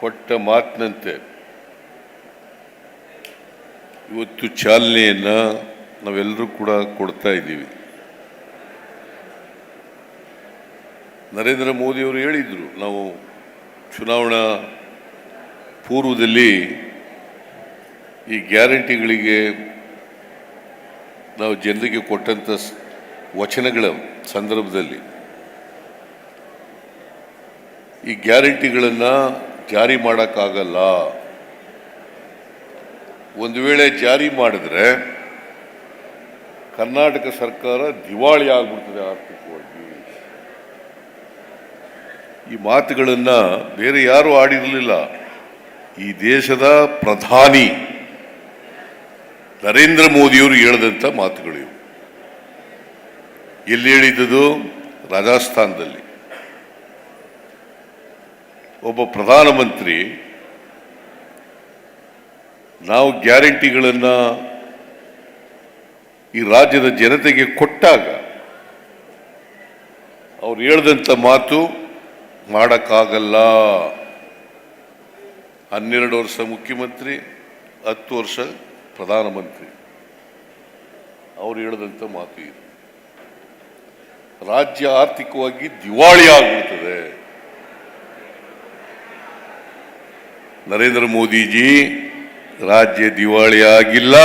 ಕೊಟ್ಟ ಮಾತಿನಂತೆ. ಇವತ್ತು ಚಾಲನೆಯನ್ನು ನಾವೆಲ್ಲರೂ ಕೂಡ ಕೊಡ್ತಾ ಇದ್ದೀವಿ. ನರೇಂದ್ರ ಮೋದಿಯವರು ಹೇಳಿದರು, ನಾವು ಚುನಾವಣಾ ಪೂರ್ವದಲ್ಲಿ ಈ ಗ್ಯಾರಂಟಿಗಳಿಗೆ ನಾವು ಜನರಿಗೆ ಕೊಟ್ಟಂಥ ವಚನಗಳ ಸಂದರ್ಭದಲ್ಲಿ ಈ ಗ್ಯಾರಂಟಿಗಳನ್ನು ಜಾರಿ ಮಾಡೋಕ್ಕಾಗಲ್ಲ. ಒಂದು ವೇಳೆ ಜಾರಿ ಮಾಡಿದ್ರೆ ಕರ್ನಾಟಕ ಸರ್ಕಾರ ದಿವಾಳಿ ಆಗ್ಬಿಡ್ತದೆ ಆರ್ಥಿಕವಾಗಿ. ಈ ಮಾತುಗಳನ್ನು ಬೇರೆ ಯಾರು ಆಡಿರಲಿಲ್ಲ. ಈ ದೇಶದ ಪ್ರಧಾನಿ ನರೇಂದ್ರ ಮೋದಿಯವರು ಹೇಳಿದಂಥ ಮಾತುಗಳು ಇವು ಎಲ್ಲಿ ಹೇಳಿದ್ದು ರಾಜಸ್ಥಾನದಲ್ಲಿ. ಒಬ್ಬ ಪ್ರಧಾನಮಂತ್ರಿ, ನಾವು ಗ್ಯಾರಂಟಿಗಳನ್ನು ಈ ರಾಜ್ಯದ ಜನತೆಗೆ ಕೊಟ್ಟಾಗ ಅವ್ರು ಹೇಳ್ದಂಥ ಮಾತು ಮಾಡೋಕ್ಕಾಗಲ್ಲ. ಹನ್ನೆರಡು ವರ್ಷ ಮುಖ್ಯಮಂತ್ರಿ, ಹತ್ತು ವರ್ಷ ಪ್ರಧಾನಮಂತ್ರಿ. ಅವ್ರು ಹೇಳಿದಂಥ ಮಾತು ಇದು. ರಾಜ್ಯ ಆರ್ಥಿಕವಾಗಿ ದಿವಾಳಿ ಆಗ್ಬಿಡ್ತದೆ ನರೇಂದ್ರ ಮೋದಿಜಿ ರಾಜ್ಯ ದಿವಾಳಿ ಆಗಿಲ್ಲ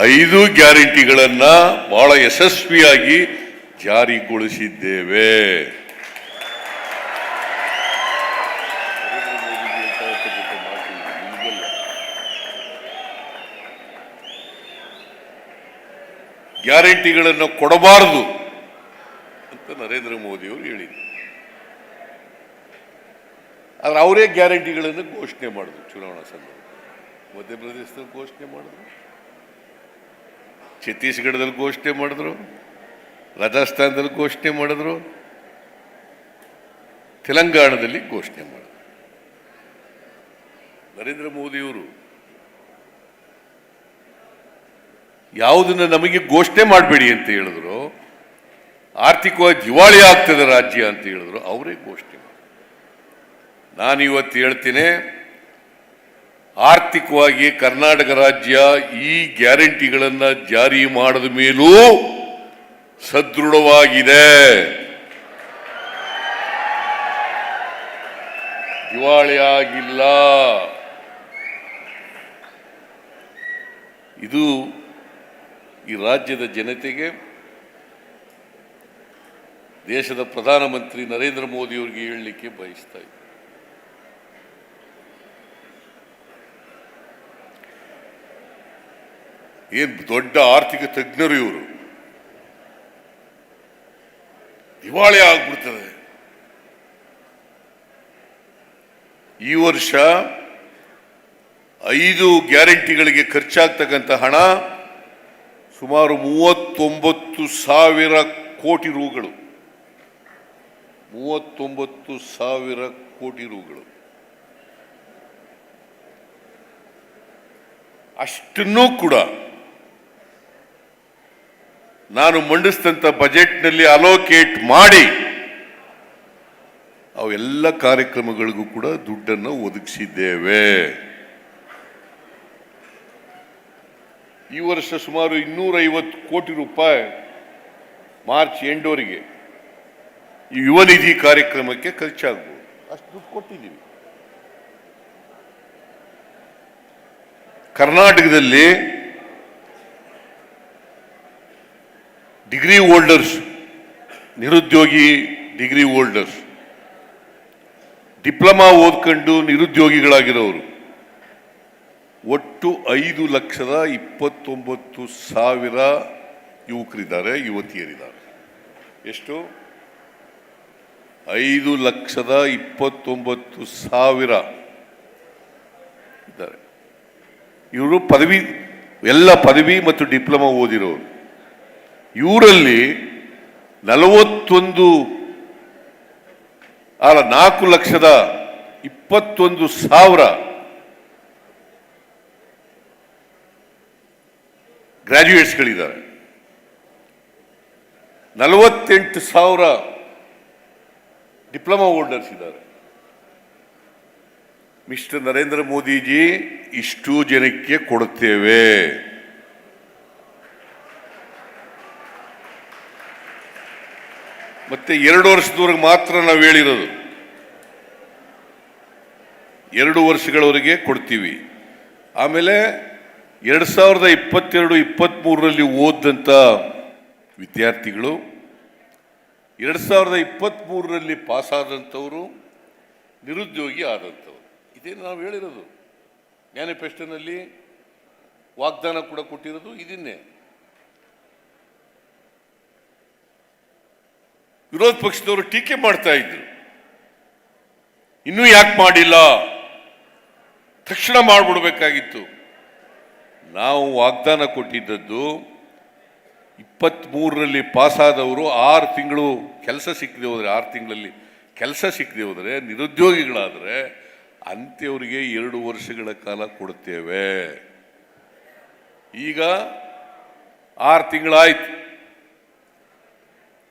ಐದು ಗ್ಯಾರಂಟಿಗಳನ್ನ ಬಹಳ ಯಶಸ್ವಿಯಾಗಿ ಜಾರಿಗೊಳಿಸಿದ್ದೇವೆ. ಗ್ಯಾರಂಟಿಗಳನ್ನು ಕೊಡಬಾರದು ಅಂತ ನರೇಂದ್ರ ಮೋದಿಯವರು ಹೇಳಿದರು ಆದ್ರೆ ಅವರೇ ಗ್ಯಾರಂಟಿಗಳನ್ನು ಘೋಷಣೆ ಮಾಡಿದ್ರು ಚುನಾವಣಾ ಸಂದರ್ಭ. ಮಧ್ಯಪ್ರದೇಶದಲ್ಲಿ ಘೋಷಣೆ ಮಾಡಿದ್ರು. ಛತ್ತೀಸ್ಗಢದಲ್ಲಿ ಘೋಷಣೆ ಮಾಡಿದ್ರು. ರಾಜಸ್ಥಾನದಲ್ಲಿ ಘೋಷಣೆ ಮಾಡಿದ್ರು. ತೆಲಂಗಾಣದಲ್ಲಿ ಘೋಷಣೆ ಮಾಡಿದ್ರು. ನರೇಂದ್ರ ಮೋದಿಯವರು ಯಾವುದನ್ನ ನಮಗೆ ಘೋಷಣೆ ಮಾಡಬೇಡಿ ಅಂತ ಹೇಳಿದ್ರು, ಆರ್ಥಿಕವಾಗಿ ದಿವಾಳಿ ಆಗ್ತದೆ ರಾಜ್ಯ ಅಂತ ಹೇಳಿದ್ರು, ಅವರೇ ಘೋಷಣೆ ನಾನು ಇವತ್ತು ಹೇಳ್ತೀನಿ, ಆರ್ಥಿಕವಾಗಿ ಕರ್ನಾಟಕ ರಾಜ್ಯ ಈ ಗ್ಯಾರಂಟಿಗಳನ್ನು ಜಾರಿ ಮಾಡಿದ ಮೇಲೂ ಸದೃಢವಾಗಿದೆ. ದಿವಾಳಿ ಆಗಿಲ್ಲ. ಇದು ಈ ರಾಜ್ಯದ ಜನತೆಗೆ, ದೇಶದ ಪ್ರಧಾನಮಂತ್ರಿ ನರೇಂದ್ರ ಮೋದಿಯವರಿಗೆ ಹೇಳಲಿಕ್ಕೆ ಬಯಸ್ತಾ ಏನ್ ದೊಡ್ಡ ಆರ್ಥಿಕ ತಜ್ಞರು ಇವರು. ದಿವಾಳಿ ಆಗ್ಬಿಡ್ತದೆ. ಈ ವರ್ಷ ಐದು ಗ್ಯಾರಂಟಿಗಳಿಗೆ ಖರ್ಚಾಗ್ತಕ್ಕಂಥ ಹಣ, ಸುಮಾರು ಮೂವತ್ತೊಂಬತ್ತು ಸಾವಿರ ಕೋಟಿ ರೂಗಳು. ಮೂವತ್ತೊಂಬತ್ತು ಸಾವಿರ ಕೋಟಿ ರೂಗಳು. ಅಷ್ಟನ್ನೂ ಕೂಡ ನಾನು ಮಂಡಿಸಿದಂಥ ಬಜೆಟ್ನಲ್ಲಿ ಅಲೋಕೇಟ್ ಮಾಡಿ, ಅವೆಲ್ಲ ಕಾರ್ಯಕ್ರಮಗಳಿಗೂ ಕೂಡ ದುಡ್ಡನ್ನು ಒದಗಿಸಿದ್ದೇವೆ. ಈ ವರ್ಷ ಸುಮಾರು ಇನ್ನೂರೈವತ್ತು ಕೋಟಿ ರೂಪಾಯಿ ಮಾರ್ಚ್ ಎಂಡೋರಿಗೆ ಈ ಯುವ ನಿಧಿ ಕಾರ್ಯಕ್ರಮಕ್ಕೆ ಖರ್ಚಾಗ್ಬೋದು. ಅಷ್ಟು ದುಡ್ಡು ಕೊಟ್ಟಿದ್ದೀವಿ. ಕರ್ನಾಟಕದಲ್ಲಿ ಡಿಗ್ರಿ ಹೋಲ್ಡರ್ಸ್ ನಿರುದ್ಯೋಗಿ ಡಿಗ್ರಿ ಹೋಲ್ಡರ್ಸ್ ಡಿಪ್ಲೊಮಾ ಓದ್ಕೊಂಡು ನಿರುದ್ಯೋಗಿಗಳಾಗಿರೋರು, ಒಟ್ಟು ಐದು ಲಕ್ಷದ ಇಪ್ಪತ್ತೊಂಬತ್ತು ಸಾವಿರ ಯುವಕರಿದ್ದಾರೆ, ಯುವತಿಯರಿದ್ದಾರೆ. ಎಷ್ಟು? ಐದು ಲಕ್ಷದ ಇಪ್ಪತ್ತೊಂಬತ್ತು ಸಾವಿರ ಇದ್ದಾರೆ. ಇವರು ಪದವಿ, ಎಲ್ಲ ಪದವಿ ಮತ್ತು ಡಿಪ್ಲೊಮಾ ಓದಿರೋರು. ಇವರಲ್ಲಿ ನಲವತ್ತೊಂದು ಅಲ್ಲ ನಾಲ್ಕು ಲಕ್ಷದ ಇಪ್ಪತ್ತೊಂದು ಸಾವಿರ ಗ್ರಾಜ್ಯುಯೇಟ್ಸ್ಗಳಿದ್ದಾರೆ ನಲವತ್ತೆಂಟು ಸಾವಿರ ಡಿಪ್ಲೊಮಾ ಹೋಲ್ಡರ್ಸ್ ಇದ್ದಾರೆ. ಮಿಸ್ಟರ್ ನರೇಂದ್ರ ಮೋದಿಜಿ ಇಷ್ಟು ಜನಕ್ಕೆ ಕೊಡುತ್ತೇವೆ. ಮತ್ತೆ ಎರಡು ವರ್ಷದವರೆಗೆ ಮಾತ್ರ ನಾವು ಹೇಳಿರೋದು. ಎರಡು ವರ್ಷಗಳವರೆಗೆ ಕೊಡ್ತೀವಿ. ಆಮೇಲೆ ಎರಡು ಸಾವಿರದ ಇಪ್ಪತ್ತೆರಡು ಇಪ್ಪತ್ತ್ಮೂರರಲ್ಲಿ ಓದಂಥ ವಿದ್ಯಾರ್ಥಿಗಳು, ಎರಡು ಸಾವಿರದ ಇಪ್ಪತ್ತ್ಮೂರರಲ್ಲಿ ಪಾಸಾದಂಥವರು, ನಿರುದ್ಯೋಗಿ ಆದಂಥವ್ರು. ಇದೇ ನಾವು ಹೇಳಿರೋದು. ಮ್ಯಾನಿಫೆಸ್ಟೋನಲ್ಲಿ ವಾಗ್ದಾನ ಕೂಡ ಕೊಟ್ಟಿರೋದು, ಇದನ್ನೇ. ವಿರೋಧ ಪಕ್ಷದವರು ಟೀಕೆ ಮಾಡ್ತಾ ಇದ್ರು. ಇನ್ನೂ ಯಾಕೆ ಮಾಡಿಲ್ಲ? ತಕ್ಷಣ ಮಾಡಿಬಿಡ್ಬೇಕಾಗಿತ್ತು. ನಾವು ವಾಗ್ದಾನ ಕೊಟ್ಟಿದ್ದದ್ದು ಇಪ್ಪತ್ತ್ಮೂರರಲ್ಲಿ ಪಾಸಾದವರು ಆರು ತಿಂಗಳು ಕೆಲಸ ಸಿಕ್ಕದೆ ಹೋದರೆ, ಆರು ತಿಂಗಳಲ್ಲಿ ಕೆಲಸ ಸಿಕ್ಕದೆ ಹೋದರೆ, ನಿರುದ್ಯೋಗಿಗಳಾದರೆ ಅಂತ್ಯವರಿಗೆ ಎರಡು ವರ್ಷಗಳ ಕಾಲ ಕೊಡುತ್ತೇವೆ ಈಗ ಆರು ತಿಂಗಳಾಯಿತು.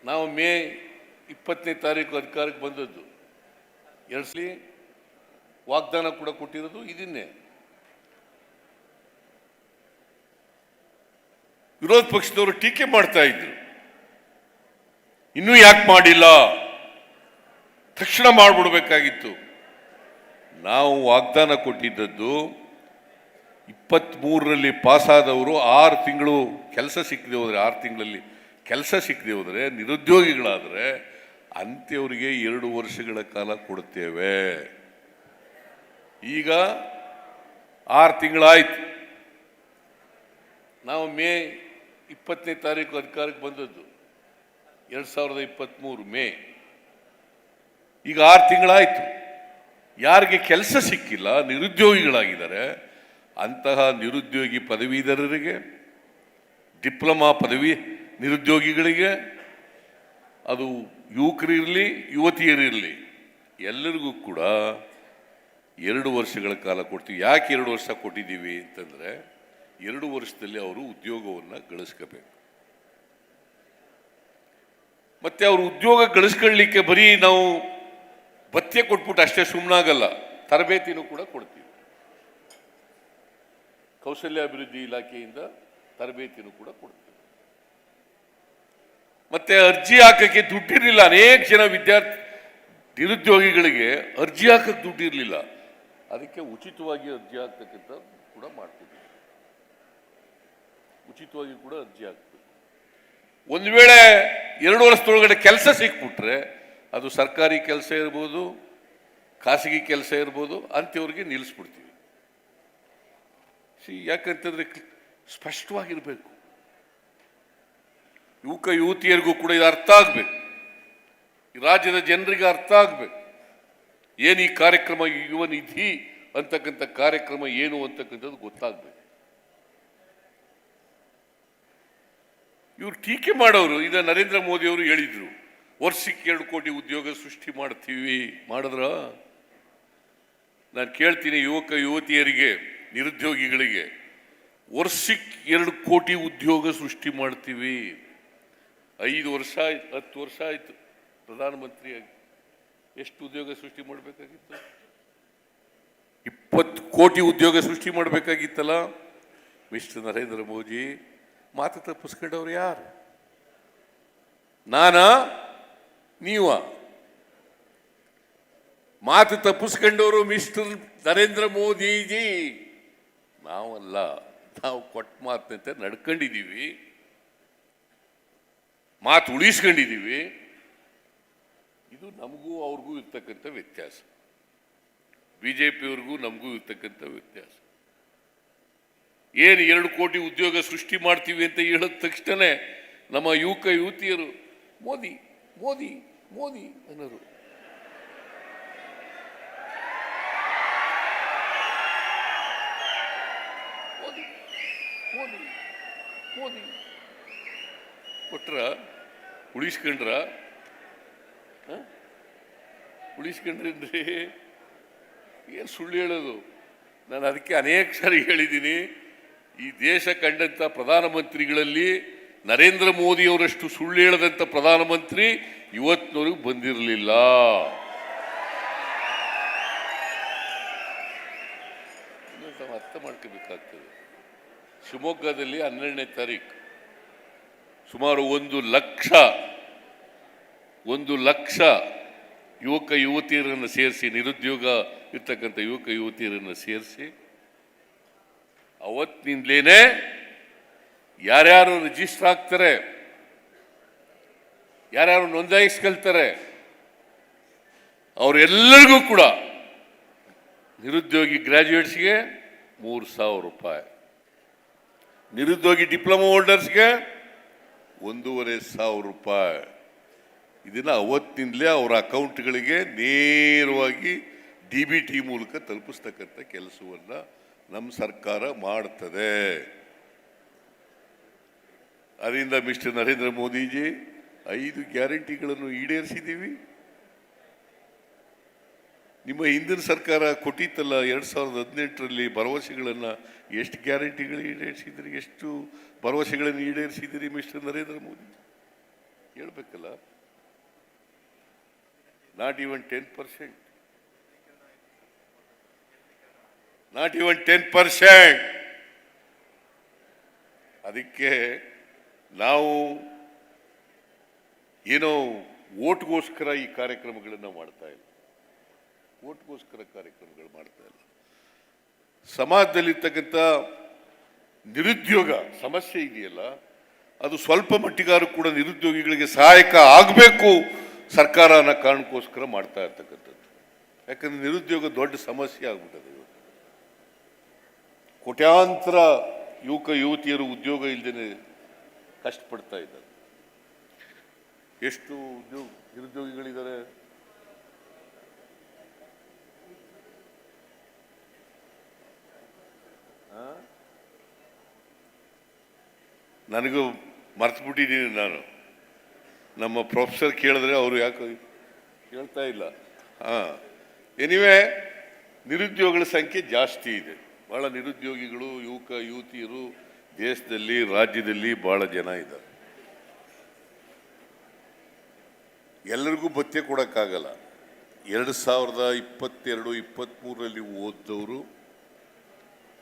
ನಾವು ಮೇ ಇಪ್ಪತ್ತನೇ ತಾರೀಕು ಅಧಿಕಾರಕ್ಕೆ ಬಂದದ್ದು. ಎರಡು ಸಲ ವಾಗ್ದಾನ ಕೂಡ ಕೊಟ್ಟಿರೋದು ಇದನ್ನೇ. ವಿರೋಧ ಪಕ್ಷದವರು ಟೀಕೆ ಮಾಡ್ತಾ ಇದ್ರು. ಇನ್ನೂ ಯಾಕೆ ಮಾಡಿಲ್ಲ? ತಕ್ಷಣ ಮಾಡಿಬಿಡ್ಬೇಕಾಗಿತ್ತು. ನಾವು ವಾಗ್ದಾನ ಕೊಟ್ಟಿದ್ದದ್ದು ಇಪ್ಪತ್ತ್ಮೂರರಲ್ಲಿ ಪಾಸಾದವರು ಆರು ತಿಂಗಳು ಕೆಲಸ ಸಿಕ್ಕಿದೆ ಹೋದರೆ ಆರು ತಿಂಗಳಲ್ಲಿ. ಕೆಲಸ ಸಿಕ್ಕದೆ ಹೋದರೆ ನಿರುದ್ಯೋಗಿಗಳಾದರೆ ಅಂತ್ಯವರಿಗೆ ಎರಡು ವರ್ಷಗಳ ಕಾಲ ಕೊಡುತ್ತೇವೆ ಈಗ ಆರು ತಿಂಗಳಾಯಿತು. ನಾವು ಮೇ ಇಪ್ಪತ್ತನೇ ತಾರೀಕು ಅಧಿಕಾರಕ್ಕೆ ಬಂದದ್ದು. ಎರಡು ಸಾವಿರದ ಇಪ್ಪತ್ತ್ಮೂರು ಮೇ. ಈಗ ಆರು ತಿಂಗಳಾಯಿತು. ಯಾರಿಗೆ ಕೆಲಸ ಸಿಕ್ಕಿಲ್ಲ, ನಿರುದ್ಯೋಗಿಗಳಾಗಿದ್ದಾರೆ, ಅಂತಹ ನಿರುದ್ಯೋಗಿ ಪದವೀಧರರಿಗೆ, ಡಿಪ್ಲೊಮಾ ಪದವಿ ನಿರುದ್ಯೋಗಿಗಳಿಗೆ, ಅದು ಯುವಕರಿರಲಿ ಯುವತಿಯರಿರಲಿ ಎಲ್ಲರಿಗೂ ಕೂಡ ಎರಡು ವರ್ಷಗಳ ಕಾಲ ಕೊಡ್ತೀವಿ. ಯಾಕೆ ಎರಡು ವರ್ಷ ಕೊಟ್ಟಿದ್ದೀವಿ ಅಂತಂದರೆ, ಎರಡು ವರ್ಷದಲ್ಲಿ ಅವರು ಉದ್ಯೋಗವನ್ನು ಗಳಿಸ್ಕೋಬೇಕು. ಮತ್ತೆ ಅವರು ಉದ್ಯೋಗ ಗಳಿಸ್ಕೊಳ್ಳಿಕ್ಕೆ ಬರೀ ನಾವು ಭತ್ಯೆ ಕೊಟ್ಬಿಟ್ಟು ಅಷ್ಟೇ ಸುಮ್ಮನಾಗಲ್ಲ ತರಬೇತಿನೂ ಕೂಡ ಕೊಡ್ತೀವಿ. ಕೌಶಲ್ಯಾಭಿವೃದ್ಧಿ ಇಲಾಖೆಯಿಂದ ತರಬೇತಿನೂ ಕೂಡ ಕೊಡ್ತೀವಿ. ಮತ್ತೆ ಅರ್ಜಿ ಹಾಕಕ್ಕೆ ದುಡ್ಡಿರಲಿಲ್ಲ. ಅನೇಕ ಜನ ವಿದ್ಯಾರ್ಥಿ ನಿರುದ್ಯೋಗಿಗಳಿಗೆ ಅರ್ಜಿ ಹಾಕಕ್ಕೆ ದುಡ್ಡಿರಲಿಲ್ಲ. ಅದಕ್ಕೆ ಉಚಿತವಾಗಿ ಅರ್ಜಿ ಹಾಕ್ತಕ್ಕಂಥ ಕೂಡ ಮಾಡ್ತೀವಿ ಉಚಿತವಾಗಿ ಕೂಡ ಅರ್ಜಿ ಹಾಕ್ತೀವಿ ಒಂದು ವೇಳೆ ಎರಡು ವರ್ಷದೊಳಗಡೆ ಕೆಲಸ ಸಿಕ್ಬಿಟ್ರೆ ಅದು ಸರ್ಕಾರಿ ಕೆಲಸ ಇರ್ಬೋದು, ಖಾಸಗಿ ಕೆಲಸ ಇರ್ಬೋದು, ಅಂಥವ್ರಿಗೆ ನಿಲ್ಲಿಸ್ಬಿಡ್ತೀವಿ ಸಿ, ಯಾಕಂತಂದ್ರೆ ಸ್ಪಷ್ಟವಾಗಿರ್ಬೇಕು. ಯುವಕ ಯುವತಿಯರಿಗೂ ಕೂಡ ಇದು ಅರ್ಥ ಆಗಬೇಕು. ರಾಜ್ಯದ ಜನರಿಗೆ ಅರ್ಥ ಆಗಬೇಕು. ಏನು ಈ ಕಾರ್ಯಕ್ರಮ ಯುವ ನಿಧಿ ಅಂತಕ್ಕಂಥ ಕಾರ್ಯಕ್ರಮ ಏನು ಅಂತಕ್ಕಂಥದ್ದು ಗೊತ್ತಾಗಬೇಕು. ಇವ್ರು ಟೀಕೆ ಮಾಡೋರು, ಈಗ ನರೇಂದ್ರ ಮೋದಿ ಅವರು ಹೇಳಿದ್ರು, ವರ್ಷಕ್ಕೆ ಎರಡು ಕೋಟಿ ಉದ್ಯೋಗ ಸೃಷ್ಟಿ ಮಾಡ್ತೀವಿ, ಮಾಡಿದ್ರ? ನಾನು ಕೇಳ್ತೀನಿ ಯುವಕ ಯುವತಿಯರಿಗೆ, ನಿರುದ್ಯೋಗಿಗಳಿಗೆ, ವರ್ಷಕ್ಕೆ ಎರಡು ಕೋಟಿ ಉದ್ಯೋಗ ಸೃಷ್ಟಿ ಮಾಡ್ತೀವಿ. ಐದು ವರ್ಷ ಆಯ್ತು ಹತ್ತು ವರ್ಷ ಆಯಿತು ಪ್ರಧಾನಮಂತ್ರಿಯಾಗಿ. ಎಷ್ಟು ಉದ್ಯೋಗ ಸೃಷ್ಟಿ ಮಾಡಬೇಕಾಗಿತ್ತು? ಇಪ್ಪತ್ತು ಕೋಟಿ ಉದ್ಯೋಗ ಸೃಷ್ಟಿ ಮಾಡಬೇಕಾಗಿತ್ತಲ್ಲ? ಮಿಸ್ಟರ್ ನರೇಂದ್ರ ಮೋದಿ, ಮಾತು ತಪ್ಪಿಸ್ಕೊಂಡವ್ರು ಯಾರು? ನಾನಾ? ನೀವ? ಮಾತು ತಪ್ಪಿಸ್ಕೊಂಡವರು ಮಿಸ್ಟರ್ ನರೇಂದ್ರ ಮೋದಿಜಿ. ನಾವಲ್ಲ, ನಾವು ಕೊಟ್ಟ ಮಾತಂತೆ ನಡ್ಕೊಂಡಿದ್ದೀವಿ. ಮಾತು ಉಳಿಸ್ಕೊಂಡಿದ್ದೀವಿ. ಇದು ನಮಗೂ ಅವ್ರಿಗೂ ಇರ್ತಕ್ಕಂಥ ವ್ಯತ್ಯಾಸ. ಬಿ ಜೆ ಪಿಯವ್ರಿಗೂ ನಮಗೂ ಇರ್ತಕ್ಕಂಥ ವ್ಯತ್ಯಾಸ. ಏನು ಎರಡು ಕೋಟಿ ಉದ್ಯೋಗ ಸೃಷ್ಟಿ ಮಾಡ್ತೀವಿ ಅಂತ ಹೇಳಿದ ತಕ್ಷಣ ನಮ್ಮ ಯುವಕ ಯುವತಿಯರು, ಮೋದಿ ಮೋದಿ ಮೋದಿ ಅನ್ನೋರು. ಮೋದಿ ಮೋದಿ. ಕೊಟ್ರ ಉಳಿಸ್ಕೊಂಡ್ರ? ಉಳಿಸ್ಕೊಂಡ್ರಿ ಏನು ಸುಳ್ಳು ಹೇಳೋದು? ನಾನು ಅದಕ್ಕೆ ಅನೇಕ ಸಾರಿ ಹೇಳಿದ್ದೀನಿ. ಈ ದೇಶ ಕಂಡಂಥ ಪ್ರಧಾನಮಂತ್ರಿಗಳಲ್ಲಿ ನರೇಂದ್ರ ಮೋದಿಯವರಷ್ಟು ಸುಳ್ಳು ಹೇಳದಂಥ ಪ್ರಧಾನಮಂತ್ರಿ ಇವತ್ತಿನವರೆಗೂ ಬಂದಿರಲಿಲ್ಲ. ಅರ್ಥ ಮಾಡ್ಕೋಬೇಕಾಗ್ತದೆ. ಶಿವಮೊಗ್ಗದಲ್ಲಿ ಹನ್ನೆರಡನೇ ತಾರೀಕು ಸುಮಾರು ಒಂದು ಲಕ್ಷ ಒಂದು ಲಕ್ಷ ಯುವಕ ಯುವತಿಯರನ್ನು ಸೇರಿಸಿ, ನಿರುದ್ಯೋಗ ಇರ್ತಕ್ಕಂಥ ಯುವಕ ಯುವತಿಯರನ್ನು ಸೇರಿಸಿ ಅವತ್ತಿನಿಂದಲೇ ಯಾರ್ಯಾರು ರಿಜಿಸ್ಟರ್ ಆಗ್ತಾರೆ, ಯಾರ್ಯಾರು ನೋಂದಾಯಿಸ್ಕೊಳ್ತಾರೆ, ಅವರೆಲ್ಲರಿಗೂ ಕೂಡ ನಿರುದ್ಯೋಗಿ ಗ್ರ್ಯಾಜುಯೇಟ್ಸ್ಗೆ ಮೂರು ಸಾವಿರ ರೂಪಾಯಿ, ನಿರುದ್ಯೋಗಿ ಡಿಪ್ಲೊಮಾ ಹೋಲ್ಡರ್ಸ್ಗೆ ಒಂದೂವರೆ ಸಾವಿರ ರೂಪಾಯಿ. ಇದನ್ನ ಅವತ್ತಿಂದಲೇ ಅವರ ಅಕೌಂಟ್ಗಳಿಗೆ ನೇರವಾಗಿ ಡಿ ಬಿ ಟಿ ಮೂಲಕ ತಲುಪಿಸ್ತಕ್ಕಂಥ ಕೆಲಸವನ್ನು ನಮ್ಮ ಸರ್ಕಾರ ಮಾಡ್ತದೆ. ಅದರಿಂದ ಮಿಸ್ಟರ್ ನರೇಂದ್ರ ಮೋದಿಜಿ ಐದು ಗ್ಯಾರಂಟಿಗಳನ್ನು ಈಡೇರಿಸಿದ್ದೀವಿ. ನಿಮ್ಮ ಹಿಂದಿನ ಸರ್ಕಾರ ಕೊಟ್ಟಿತ್ತಲ್ಲ ಎರಡು ಸಾವಿರದ ಹದಿನೆಂಟರಲ್ಲಿ ಭರವಸೆಗಳನ್ನು ಎಷ್ಟು ಗ್ಯಾರಂಟಿಗಳು ಈಡೇರಿಸಿದಿರಿ, ಎಷ್ಟು ಭರವಸೆಗಳನ್ನು ಈಡೇರಿಸಿದಿರಿ ಮಿಸ್ಟರ್ ನರೇಂದ್ರ ಮೋದಿ? ಹೇಳ್ಬೇಕಲ್ಲ. Not even ten percent not even ten percent ಅದಕ್ಕೆ ನಾವು ಏನೋ ಓಟ್ಗೋಸ್ಕರ ಈ ಕಾರ್ಯಕ್ರಮಗಳನ್ನು ಮಾಡ್ತಾ ಇಲ್ಲ ಓಟ್ಗೋಸ್ಕರ ಕಾರ್ಯಕ್ರಮಗಳು ಮಾಡ್ತಾ ಇಲ್ಲ. ಸಮಾಜದಲ್ಲಿರ್ತಕ್ಕಂಥ ನಿರುದ್ಯೋಗ ಸಮಸ್ಯೆ ಇದೆಯಲ್ಲ, ಅದು ಸ್ವಲ್ಪ ಮಟ್ಟಿಗಾರು ಕೂಡ ನಿರುದ್ಯೋಗಿಗಳಿಗೆ ಸಹಾಯಕ ಆಗಬೇಕು ಸರ್ಕಾರ ಅನ್ನೋ ಕಾರಣಕ್ಕೋಸ್ಕರ ಮಾಡ್ತಾ ಇರ್ತಕ್ಕಂಥದ್ದು. ಯಾಕಂದ್ರೆ ನಿರುದ್ಯೋಗ ದೊಡ್ಡ ಸಮಸ್ಯೆ ಆಗ್ಬಿಟ್ಟದೆ ಇವತ್ತು ಕೋಟ್ಯಾಂತರ ಯುವಕ, ಯುವತಿಯರು ಉದ್ಯೋಗ ಇಲ್ಲದೇ ಕಷ್ಟಪಡ್ತಾ ಇದ್ದಾರೆ. ಎಷ್ಟು ಉದ್ಯೋಗ ನಿರುದ್ಯೋಗಿಗಳಿದ್ದಾರೆ? ನನಗೂ ಮರ್ತುಬಿಟ್ಟಿದ್ದೀನಿ ನಾನು. ನಮ್ಮ ಪ್ರೊಫೆಸರ್ ಕೇಳಿದ್ರೆ ಅವರು ಯಾಕೆ ಕೇಳ್ತಾ ಇಲ್ಲ. ಹಾಂ. ಎನಿವೆ ನಿರುದ್ಯೋಗಗಳ ಸಂಖ್ಯೆ ಜಾಸ್ತಿ ಇದೆ. ಭಾಳ ನಿರುದ್ಯೋಗಿಗಳು, ಯುವಕ, ಯುವತಿಯರು ದೇಶದಲ್ಲಿ, ರಾಜ್ಯದಲ್ಲಿ ಭಾಳ ಜನ ಇದ್ದಾರೆ. ಎಲ್ಲರಿಗೂ ಭತ್ಯೆ ಕೊಡೋಕ್ಕಾಗಲ್ಲ. ಎರಡು ಸಾವಿರದ ಇಪ್ಪತ್ತೆರಡು ಇಪ್ಪತ್ತ್ಮೂರರಲ್ಲಿ ಓದಿದವರು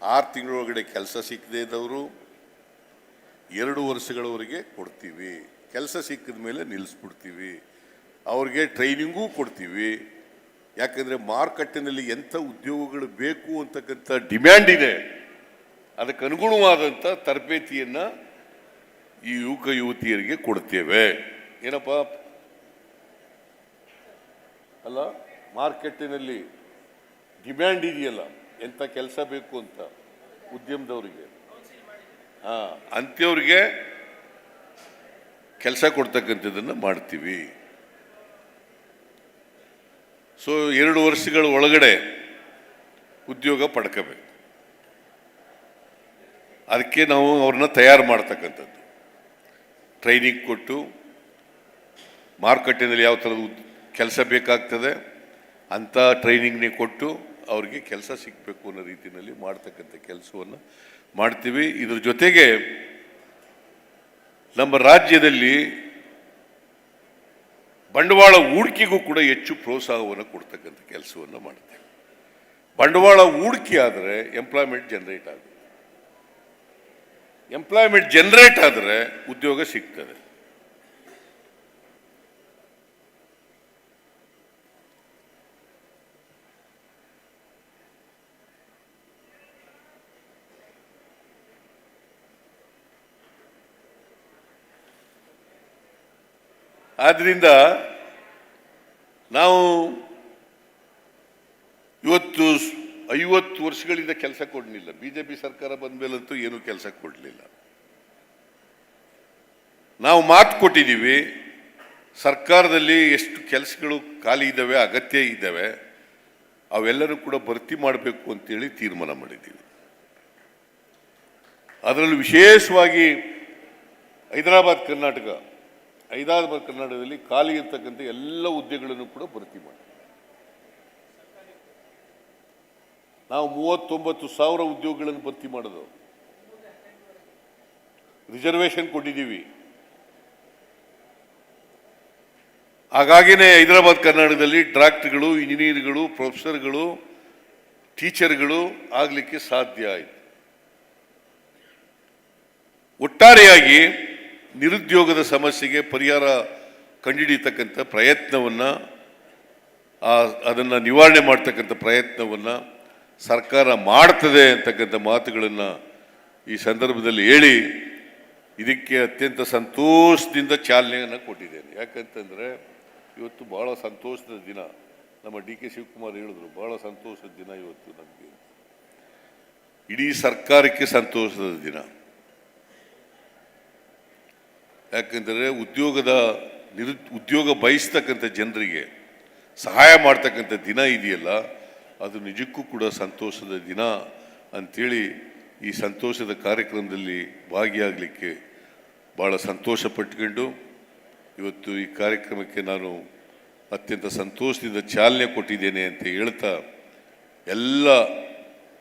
ಆರು ತಿಂಗಳೊಳಗಡೆ ಕೆಲಸ ಸಿಕ್ಕದೇ ಇದ್ದವರು ಎರಡು ವರ್ಷಗಳವರೆಗೆ ಕೊಡ್ತೀವಿ. ಕೆಲಸ ಸಿಕ್ಕಿದ ಮೇಲೆ ನಿಲ್ಲಿಸ್ಬಿಡ್ತೀವಿ. ಅವ್ರಿಗೆ ಟ್ರೈನಿಂಗೂ ಕೊಡ್ತೀವಿ. ಯಾಕಂದರೆ ಮಾರುಕಟ್ಟೆನಲ್ಲಿ ಎಂಥ ಉದ್ಯೋಗಗಳು ಬೇಕು ಅಂತಕ್ಕಂಥ ಡಿಮ್ಯಾಂಡ್ ಇದೆ. ಅದಕ್ಕೆ ಅನುಗುಣವಾದಂಥ ತರಬೇತಿಯನ್ನು ಈ ಯುವಕ ಯುವತಿಯರಿಗೆ ಕೊಡ್ತೇವೆ. ಏನಪ್ಪ? ಅಲ್ಲ ಮಾರ್ಕೆಟಿನಲ್ಲಿ ಡಿಮ್ಯಾಂಡ್ ಇದೆಯಲ್ಲ. ಎಂಥ ಕೆಲಸ ಬೇಕು ಅಂತ ಉದ್ಯಮದವರಿಗೆ. ಹಾ. ಅಂಥವ್ರಿಗೆ ಕೆಲಸ ಕೊಡ್ತಕ್ಕಂಥದ್ದನ್ನು ಮಾಡ್ತೀವಿ. ಸೊ ಎರಡು ವರ್ಷಗಳ ಒಳಗಡೆ ಉದ್ಯೋಗ ಪಡ್ಕೋಬೇಕು. ಅದಕ್ಕೆ ನಾವು ಅವ್ರನ್ನ ತಯಾರು ಮಾಡ್ತಕ್ಕಂಥದ್ದು. ಟ್ರೈನಿಂಗ್ ಕೊಟ್ಟು ಮಾರುಕಟ್ಟೆಯಲ್ಲಿ ಯಾವ ಥರದ ಕೆಲಸ ಬೇಕಾಗ್ತದೆ, ಅಂಥ ಟ್ರೈನಿಂಗ್ನೇ ಕೊಟ್ಟು ಅವ್ರಿಗೆ ಕೆಲಸ ಸಿಗಬೇಕು ಅನ್ನೋ ರೀತಿಯಲ್ಲಿ ಮಾಡ್ತಕ್ಕಂಥ ಕೆಲಸವನ್ನು ಮಾಡ್ತೀವಿ. ಇದ್ರ ಜೊತೆಗೆ ನಮ್ಮ ರಾಜ್ಯದಲ್ಲಿ ಬಂಡವಾಳ ಹೂಡಿಕೆಗೂ ಕೂಡ ಹೆಚ್ಚು ಪ್ರೋತ್ಸಾಹವನ್ನು ಕೊಡ್ತಕ್ಕಂಥ ಕೆಲಸವನ್ನು ಮಾಡ್ತೇವೆ. ಬಂಡವಾಳ ಹೂಡಿಕೆ ಆದರೆ ಎಂಪ್ಲಾಯ್ಮೆಂಟ್ ಜನರೇಟ್ ಆಗುತ್ತೆ. ಎಂಪ್ಲಾಯ್ಮೆಂಟ್ ಜನರೇಟ್ ಆದರೆ ಉದ್ಯೋಗ ಸಿಗ್ತದೆ. ಆದ್ರಿಂದ ನಾವು ಇವತ್ತು ಐವತ್ತು ವರ್ಷಗಳಿಂದ ಕೆಲಸ ಕೊಡಲಿಲ್ಲ. ಬಿ ಜೆ ಪಿ ಸರ್ಕಾರ ಬಂದ ಮೇಲಂತೂ ಏನೂ ಕೆಲಸ ಕೊಡಲಿಲ್ಲ. ನಾವು ಮಾತು ಕೊಟ್ಟಿದ್ದೀವಿ. ಸರ್ಕಾರದಲ್ಲಿ ಎಷ್ಟು ಕೆಲಸಗಳು ಖಾಲಿ ಇದ್ದಾವೆ, ಅಗತ್ಯ ಇದ್ದಾವೆ, ಅವೆಲ್ಲರೂ ಕೂಡ ಭರ್ತಿ ಮಾಡಬೇಕು ಅಂತೇಳಿ ತೀರ್ಮಾನ ಮಾಡಿದ್ದೀವಿ. ಅದರಲ್ಲೂ ವಿಶೇಷವಾಗಿ ಹೈದರಾಬಾದ್, ಕರ್ನಾಟಕ ಹೈದರಾಬಾದ್ ಕರ್ನಾಟಕದಲ್ಲಿ ಖಾಲಿ ಇರ್ತಕ್ಕಂಥ ಎಲ್ಲ ಹುದ್ದೆಗಳನ್ನು ಕೂಡ ಭರ್ತಿ ಮಾಡಿ. ನಾವು ಮೂವತ್ತೊಂಬತ್ತು ಸಾವಿರ ಉದ್ಯೋಗಗಳನ್ನು ಭರ್ತಿ ಮಾಡೋದು ರಿಸರ್ವೇಷನ್ ಕೊಟ್ಟಿದ್ದೀವಿ. ಹಾಗಾಗಿನೇ ಹೈದರಾಬಾದ್ ಕರ್ನಾಟಕದಲ್ಲಿ ಡಾಕ್ಟರ್ಗಳು ಇಂಜಿನಿಯರ್ಗಳು, ಪ್ರೊಫೆಸರ್ಗಳು, ಟೀಚರ್ಗಳು ಆಗಲಿಕ್ಕೆ ಸಾಧ್ಯ ಆಯಿತು. ಒಟ್ಟಾರೆಯಾಗಿ ನಿರುದ್ಯೋಗದ ಸಮಸ್ಯೆಗೆ ಪರಿಹಾರ ಕಂಡುಹಿಡಿಯತಕ್ಕಂಥ ಪ್ರಯತ್ನವನ್ನು ಅದನ್ನು ನಿವಾರಣೆ ಮಾಡ್ತಕ್ಕಂಥ ಪ್ರಯತ್ನವನ್ನು ಸರ್ಕಾರ ಮಾಡ್ತದೆ ಅಂತಕ್ಕಂಥ ಮಾತುಗಳನ್ನು ಈ ಸಂದರ್ಭದಲ್ಲಿ ಹೇಳಿ ಇದಕ್ಕೆ ಅತ್ಯಂತ ಸಂತೋಷದಿಂದ ಚಾಲನೆಯನ್ನು ಕೊಟ್ಟಿದ್ದೇನೆ. ಯಾಕಂತಂದರೆ ಇವತ್ತು ಭಾಳ ಸಂತೋಷದ ದಿನ. ನಮ್ಮ ಡಿ ಕೆ ಶಿವಕುಮಾರ್ ಹೇಳಿದ್ರು ಭಾಳ ಸಂತೋಷದ ದಿನ ಇವತ್ತು ನಮಗೆ. ಇಡೀ ಸರ್ಕಾರಕ್ಕೆ ಸಂತೋಷದ ದಿನ. ಯಾಕಂದರೆ ಉದ್ಯೋಗದ ನಿರು, ಉದ್ಯೋಗ ಬಯಸ್ತಕ್ಕಂಥ ಜನರಿಗೆ ಸಹಾಯ ಮಾಡ್ತಕ್ಕಂಥ ದಿನ ಇದೆಯಲ್ಲ, ಅದು ನಿಜಕ್ಕೂ ಕೂಡ ಸಂತೋಷದ ದಿನ ಅಂಥೇಳಿ ಈ ಸಂತೋಷದ ಕಾರ್ಯಕ್ರಮದಲ್ಲಿ ಭಾಗಿಯಾಗಲಿಕ್ಕೆ ಭಾಳ ಸಂತೋಷ ಪಟ್ಕೊಂಡು ಇವತ್ತು ಈ ಕಾರ್ಯಕ್ರಮಕ್ಕೆ ನಾನು ಅತ್ಯಂತ ಸಂತೋಷದಿಂದ ಚಾಲನೆ ಕೊಟ್ಟಿದ್ದೇನೆ ಅಂತ ಹೇಳ್ತಾ ಎಲ್ಲ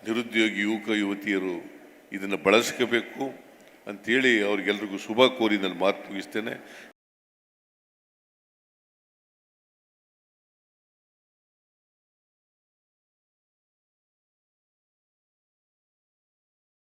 ನಿರುದ್ಯೋಗಿ ಯುವಕ ಯುವತಿಯರು ಇದನ್ನು ಬಳಸ್ಕೋಬೇಕು. ಅಂತೇಳಿ ಅವ್ರಿಗೆಲ್ರಿಗೂ ಶುಭ ಕೋರಿ ನಾನು ಮಾತು ಮುಗಿಸ್ತೇನೆ.